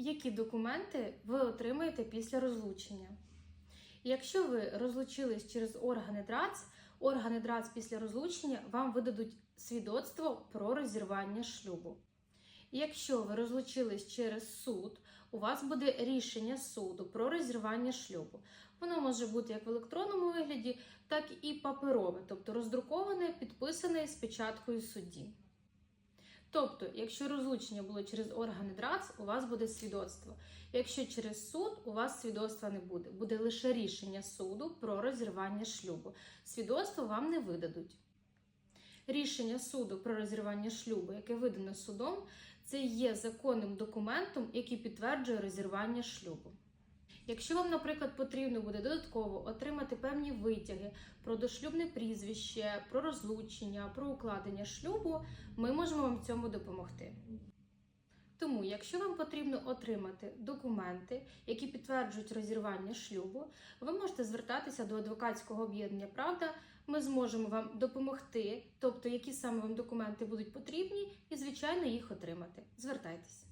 які документи ви отримаєте після розлучення. Якщо ви розлучились через органи ДРАЦ, органи ДРАЦ після розлучення вам видадуть свідоцтво про розірвання шлюбу. Якщо ви розлучились через суд, у вас буде рішення суду про розірвання шлюбу. Воно може бути як в електронному вигляді, так і паперове, тобто роздруковане, підписане з печаткою судді. Тобто, якщо розлучення було через органи ДРАЦ, у вас буде свідоцтво. Якщо через суд, у вас свідоцтва не буде. Буде лише рішення суду про розірвання шлюбу. Свідоцтво вам не видадуть. Рішення суду про розірвання шлюбу, яке видано судом, це є законним документом, який підтверджує розірвання шлюбу. Якщо вам, наприклад, потрібно буде додатково отримати певні витяги про дошлюбне прізвище, про розлучення, про укладення шлюбу, ми можемо вам в цьому допомогти. Тому, якщо вам потрібно отримати документи, які підтверджують розірвання шлюбу, ви можете звертатися до адвокатського об'єднання Правда. Ми зможемо вам допомогти, тобто які саме вам документи будуть потрібні, і звичайно їх отримати. Звертайтеся.